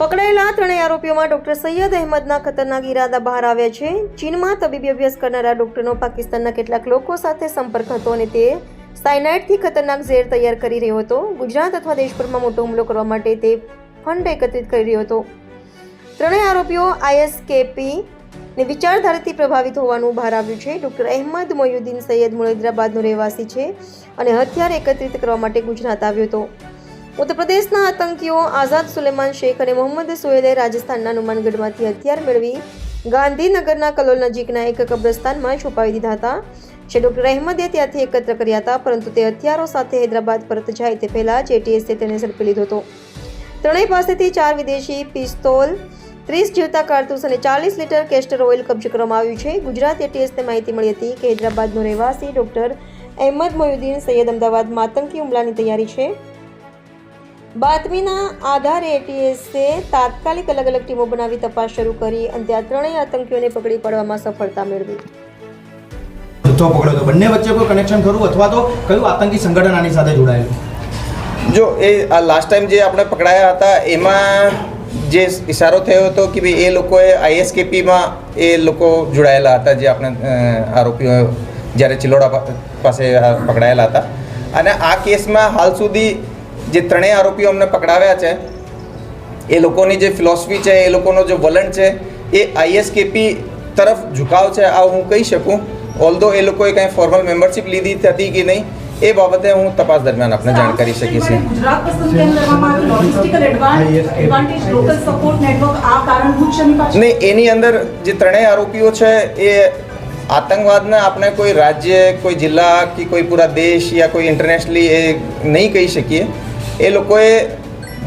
પકડાયેલા ત્રણેય આરોપીઓમાં ડોક્ટર સૈયદ અહેમદના ખતરનાક ઇરાદા બહાર આવ્યા છે. ચીનમાં તબીબી અભ્યાસ કરનારા ડોક્ટરનો પાકિસ્તાનના કેટલાક લોકો સાથે સંપર્ક હતો અને તે સાયનાઇડથી ખતરનાક ઝેર તૈયાર કરી રહ્યો હતો. ગુજરાત અથવા દેશભરમાં મોટો હુમલો કરવા માટે તે ફંડ એકત્રિત કરી રહ્યો હતો. ત્રણેય આરોપીઓ આઈએસકેપી ને વિચારધારાથી પ્રભાવિત હોવાનું બહાર આવ્યું છે. ડોક્ટર અહેમદ મોયુદ્દીન સૈયદ મુરૈદરાબાદનો રહેવાસી છે અને હથિયાર એકત્રિત કરવા માટે ગુજરાત આવ્યો હતો. ઉત્તર પ્રદેશના આતંકીઓ આઝાદ સુલેમાન શેખ અને મોહમ્મદ સોહેલે રાજસ્થાનના નુમાનગઢમાંથી હથિયાર મેળવી ગાંધીનગરના કલોલ નજીકના એક કબ્રસ્તાનમાં છુપાવી દીધા હતા. જે ડોક્ટર અહેમદે ત્યાંથી એકત્ર કર્યા હતા, પરંતુ તે હથિયારો સાથે હૈદરાબાદ પરત જાય તે પહેલા જ તેને ઝડપી લીધો હતો. ત્રણેય પાસેથી ચાર વિદેશી પિસ્તોલ, ત્રીસ જીવતા કારતૂસ અને ચાલીસ લીટર કેસ્ટર ઓઇલ કબજે કરવામાં આવ્યું છે. ગુજરાત એટીએસને માહિતી મળી હતી કે હૈદરાબાદનો રહેવાસી ડોક્ટર અહેમદ મોયુદ્દીન સૈયદ અમદાવાદમાં આતંકી હુમલાની તૈયારી છે. બાતમીના આધારે એટીએસે તાત્કાલિક અલગ અલગ ટીમો બનાવી તપાસ શરૂ કરી અંતે આ ત્રણેય આતંકીઓને પકડી પાડવામાં સફળતા મેળવી. જથ્થો પકડ્યો હતો બંને વચ્ચે કોઈ કનેક્શન ખરું અથવા તો કયું આતંકી સંગઠન આની સાથે જોડાયેલું? જો એ આ લાસ્ટ ટાઈમ જે આપણે પકડાયા હતા એમાં જે ઇશારો થયો હતો કે ભાઈ એ લોકોએ આઈએસકેપીમાં એ લોકો જોડાયેલા હતા જે આપણે આરોપીઓ જ્યારે ચિલોડા પાસે પકડાયેલા હતા. અને આ કેસમાં હાલ સુધી જે ત્રણેય આરોપીઓ અમને પકડાવ્યા છે એ લોકોની જે ફિલોસફી છે એ લોકોનો જે વલણ છે એ આઈએસકેપી તરફ ઝુકાવ છે આ હું કહી શકું. ઓલ્ધો એ લોકોએ કંઈ ફોર્મલ મેમ્બરશિપ લીધી હતી કે નહીં એ બાબતે હું તપાસ દરમિયાન આપને જાણ કરી શકીશ ગુજરાત પસંદ કેમ logistical advantage local support network આ કારણભૂત છે એની નહીં એની અંદર જે ત્રણેય આરોપીઓ છે એ આતંકવાદને આપણે કોઈ રાજ્ય કોઈ જિલ્લા કે કોઈ પૂરા દેશ યા કોઈ ઇન્ટરનેશનલી એ નહીં કહી શકીએ. એ લોકોએ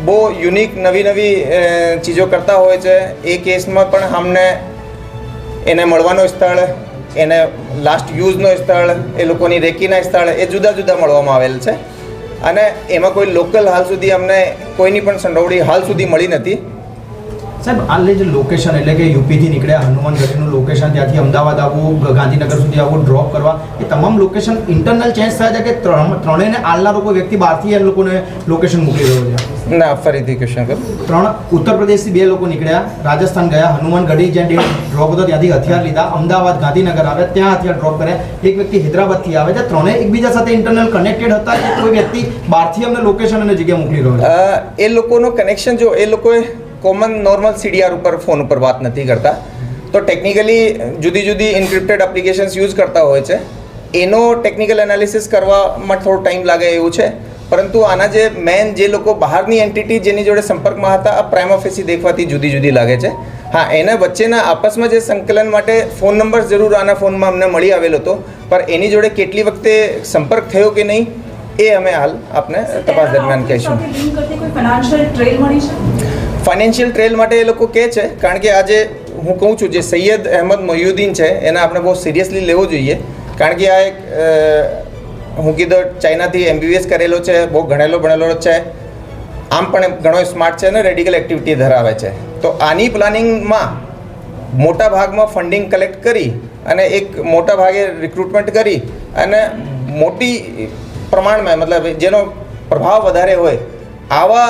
બહુ યુનિક નવી નવી ચીજો કરતા હોય છે. એ કેસમાં પણ અમને એને મળવાનો સ્થળ, એને લાસ્ટ યુઝનો સ્થળ, એ લોકોની રેકીના સ્થળ એ જુદા જુદા મળવામાં આવેલ છે. અને એમાં કોઈ લોકલ હાલ સુધી અમને કોઈની પણ સંડોવણી હાલ સુધી મળી નથી. સાહેબ આ જે લોકેશન એટલે કે યુપીથી નીકળ્યા હનુમાનગઢીનું લોકેશન ત્યાંથી અમદાવાદ આવવું ગાંધીનગર સુધી આવવું ડ્રોપ કરવા એ તમામ લોકેશન ઇન્ટરનલ ચેન્જ થયા છે કે ત્રણ ત્રણેયને આલનારો કોઈ વ્યક્તિ બહારથી એ લોકોને લોકેશન મોકલી રહ્યો છે? ના ફરીથી ક્વેશ્ચન કર. ત્રણ ઉત્તર પ્રદેશથી બે લોકો નીકળ્યા રાજસ્થાન ગયા હનુમાનગઢી જ્યાં ડ્રોપ હતો ત્યાંથી હથિયાર લીધા અમદાવાદ ગાંધીનગર આવ્યા ત્યાં હથિયાર ડ્રોપ કર્યા. એક વ્યક્તિ હૈદરાબાદથી આવે છે ત્રણેય એકબીજા સાથે ઇન્ટરનલ કનેક્ટેડ હતા કે કોઈ વ્યક્તિ બહારથી અમને લોકેશન અને જગ્યા મોકલી રહ્યો એ લોકોનો કનેક્શન જો એ લોકોએ કોમન નોર્મલ સીડીઆર ઉપર ફોન ઉપર વાત નથી કરતા. તો ટેકનિકલી જુદી જુદી ઇન્ક્રિપ્ટેડ એપ્લિકેશન્સ યુઝ કરતા હોય છે. એનો ટેકનિકલ એનાલિસિસ કરવામાં થોડો ટાઈમ લાગે એવું છે. પરંતુ આના જે મેન જે લોકો બહારની એન્ટિટી જેની જોડે સંપર્કમાં હતા આ પ્રાઇમ ઓફિસી દેખવાથી જુદી જુદી લાગે છે. હા એના વચ્ચેના આપસમાં જે સંકલન માટે ફોન નંબર જરૂર આના ફોનમાં અમને મળી આવેલો હતો. પણ એની જોડે કેટલી વખતે સંપર્ક થયો કે નહીં એ અમે હાલ આપને તપાસ દરમિયાન કહીશું. ફાઇનાન્શિયલ ટ્રેલ માટે એ લોકો કહે છે, કારણ કે આજે હું કહું છું જે સૈયદ અહેમદ મયુદ્દીન છે, એને આપણે બહુ સિરિયસલી લેવો જોઈએ. કારણ કે આ એક હું કીધું ચાઇનાથી એમબીબીએસ કરેલો છે, બહુ ભણેલો ભણેલો છે. આમ પણ ઘણો સ્માર્ટ છે અને રેડિકલ એક્ટિવિટી ધરાવે છે. તો આની પ્લાનિંગમાં મોટા ભાગમાં ફંડિંગ કલેક્ટ કરી અને એક મોટા ભાગે રિક્રુટમેન્ટ કરી અને મોટી પ્રમાણમાં, મતલબ જેનો પ્રભાવ વધારે હોય, આવા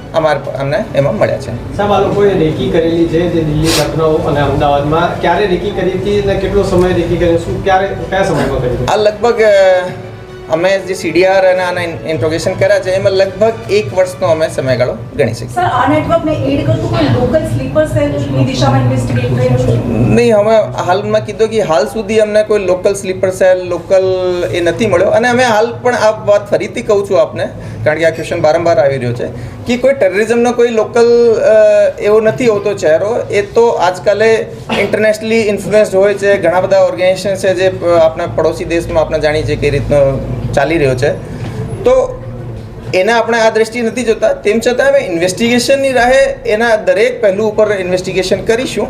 અમાર અમને એમાં મળ્યા છે. સાહેબ આ લોકોએ રેકી કરેલી છે જે દિલ્હી લખનઉ અને અમદાવાદમાં. ક્યારે રેકી કરી હતી અને કેટલો સમય રેકી કરી શું ક્યારે કયા સમયમાં કરી આ લગભગ અમે જે સીડીઆર અને આના ઇન્ટ્રોગેશન કર્યા છે એમાં લગભગ એક વર્ષનો અમે સમયગાળો ગણી શકીએ. સર આ નેટવર્કને એડ કરતું કોઈ લોકલ સ્લીપર સેલની દિશામાં ઇન્વેસ્ટિગેટ થઈ રહ્યું છે? નહીં અમે હાલમાં કીધું કે હાલ સુધી અમને કોઈ લોકલ સ્લીપર સેલ લોકલ એ નથી મળ્યો. અને અમે હાલ પણ આ વાત ફરીથી કહું છું આપને કારણ કે આ ક્વેશ્ચન વારંવાર આવી રહ્યો છે કે કોઈ ટેરરિઝમનો કોઈ લોકલ એવો નથી હોતો ચહેરો, એ તો આજકાલે ઇન્ટરનેશનલી ઇન્ફ્લુએન્સ્ડ હોય છે, ઘણા બધા ઓર્ગેનાઇઝેશન છે જે આપણા પડોશી દેશમાં આપણે જાણીએ છીએ કઈ રીતનો ચાલી રહ્યો છે. તો એના આપણે આ દ્રષ્ટિ નથી જોતા. તેમ છતાં અમે ઇન્વેસ્ટિગેશનની રાહે એના દરેક પહેલું ઉપર ઇન્વેસ્ટિગેશન કરીશું.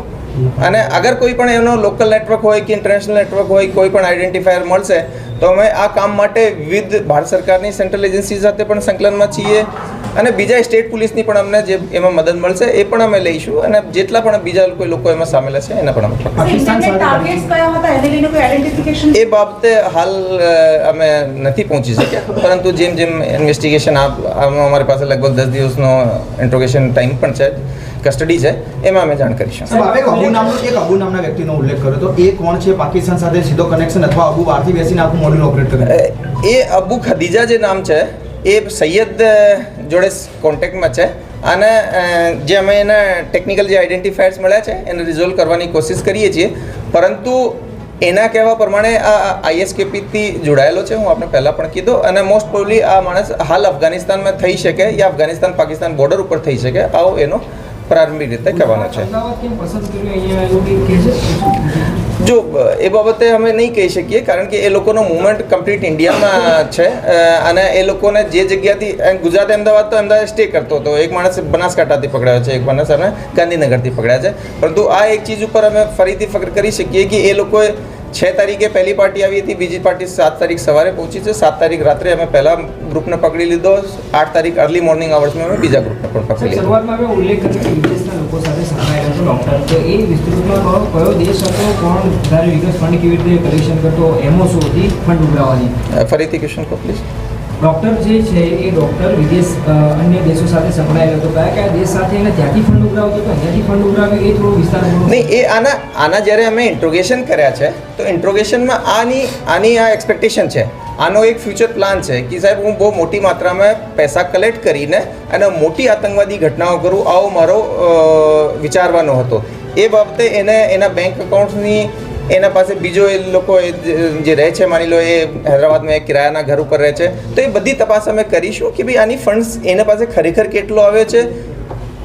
અને અગર કોઈ પણ એનો લોકલ નેટવર્ક હોય કે ઇન્ટરનેશનલ નેટવર્ક હોય, કોઈ પણ આઈડેન્ટિફાયર મળશે તો અમે આ કામ માટે વિવિધ ભારત સરકારની સેન્ટ્રલ એજન્સી સાથે પણ સંકલનમાં છીએ અને બીજા સ્ટેટ પોલીસની પણ અમને જે એમાં મદદ મળશે એ પણ અમે લઈશું અને જેટલા પણ બીજા કોઈ લોકો એમાં સામેલ હશે એના પણ અમે એ બાબતે હાલ અમે નથી પહોંચી શક્યા. પરંતુ જેમ જેમ ઇન્વેસ્ટિગેશન આપ અમારી પાસે લગભગ દસ દિવસનો ઇન્ટ્રોગેશન ટાઈમ પણ છે. કસ્ટડી છે એમાં અમે જાણ કરીશું. સાહેબ હવે એક અબુ નામનો એક અબુ નામના વ્યક્તિનો ઉલ્લેખ કર્યો તો એ કોણ છે? પાકિસ્તાન સાથે સીધો કનેક્શન અથવા અબુ બહારથી બેસીને આખું મોડ્યુલ ઓપરેટ કરે એ અબુ ખદીજા જે નામ છે એ સૈયદ જોડે કોન્ટેક્ટમાં છે. અને જે અમે એના ટેકનિકલ જે આઈડેન્ટિફાયર્સ મળ્યા છે એને રિઝોલ્વ કરવાની કોશિશ કરીએ છીએ. પરંતુ એના કહેવા પ્રમાણે આ આઈએસકેપીથી જોડાયેલો છે. હું આપણે પહેલાં પણ કીધું. અને મોસ્ટ પ્રોબલી આ માણસ હાલ અફઘાનિસ્તાનમાં થઈ શકે યા અફઘાનિસ્તાન પાકિસ્તાન બોર્ડર ઉપર થઈ શકે. આવો એનો પ્રારંભિક રીતે કહેવાના છે. જો, એ બાબતે અમે નહીં કહી શકીએ, કારણ કે એ લોકોનો મુવમેન્ટ કમ્પ્લીટ ઇન્ડિયામાં છે અને એ લોકોને જે જગ્યાથી ગુજરાત અમદાવાદ તો અમદાવાદ સ્ટે કરતો હતો, એક માણસ બનાસકાંઠાથી પકડાયો છે, એક માણસ અમે ગાંધીનગરથી પકડ્યા છે. પરંતુ આ એક ચીજ ઉપર અમે ફરીથી ફક્ર કરી શકીએ કે એ લોકોએ છ તારીખે પહેલી પાર્ટી આવી હતી બીજી પાર્ટી સાત તારીખ સવારે પહોંચી છે. સાત તારીખ રાત્રે અમે પહેલા ગ્રુપને પકડી લીધો. આઠ તારીખ અર્લી મોર્નિંગ અવર્સમાં અમે બીજા ગ્રુપને પણ પકડી લીધો. શરૂઆતમાં મેં ઉલ્લેખ કર્યો કે વિદેશના લોકો સાથે સંકળાયેલો હતો ડૉક્ટર તો એ વિસ્તૃતમાં કહો કયો દેશ હતો કોણ વધારે વિગત ફંડ કેવી રીતે કલેક્શન કરતો એમો શું હતી ફંડ ઉઘરાવવાની ફરીથી ક્વેશ્ચન કહો પ્લીઝ ડૉક્ટર જે છે એ ડૉક્ટર વિદેશ અન્ય દેશો સાથે સંકળાયેલો હતો. કયા કયા દેશ સાથે એને ત્યાંથી ફંડ ઉઘરાવતો હતો? ત્યાંથી ફંડ ઉઘરાવ્યો એ થોડો વિસ્તાર નહીં, એ આના આના જ્યારે અમે ઇન્ટ્રોગેશન કર્યા છે, તો ઇન્ટ્રોગેશનમાં આની આની આ એક્સપેક્ટેશન છે. આનો એક ફ્યુચર પ્લાન છે કે સાહેબ, હું બહુ મોટી માત્રામાં પૈસા કલેક્ટ કરીને અને મોટી આતંકવાદી ઘટનાઓ કરું, આવો મારો વિચારવાનો હતો. એ બાબતે એને, એના બેંક અકાઉન્ટ્સની એના પાસે બીજો એ લોકો એ જે- રહે છે માની લો એ હૈદરાબાદમાં એક કિરાયાના ઘર ઉપર રહે છે તો એ બધી તપાસ અમે કરીશું કે ભાઈ આની ફંડ્સ એના પાસે ખરેખર કેટલો આવ્યો છે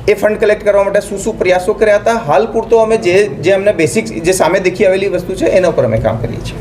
એ ફંડ કલેક્ટ કરવા માટે શું શું પ્રયાસો કર્યા હતા. હાલ પૂરતો અમે જે જે અમને બેસિક જે સામે દેખી આવેલી વસ્તુ છે એના ઉપર અમે કામ કરીએ છીએ.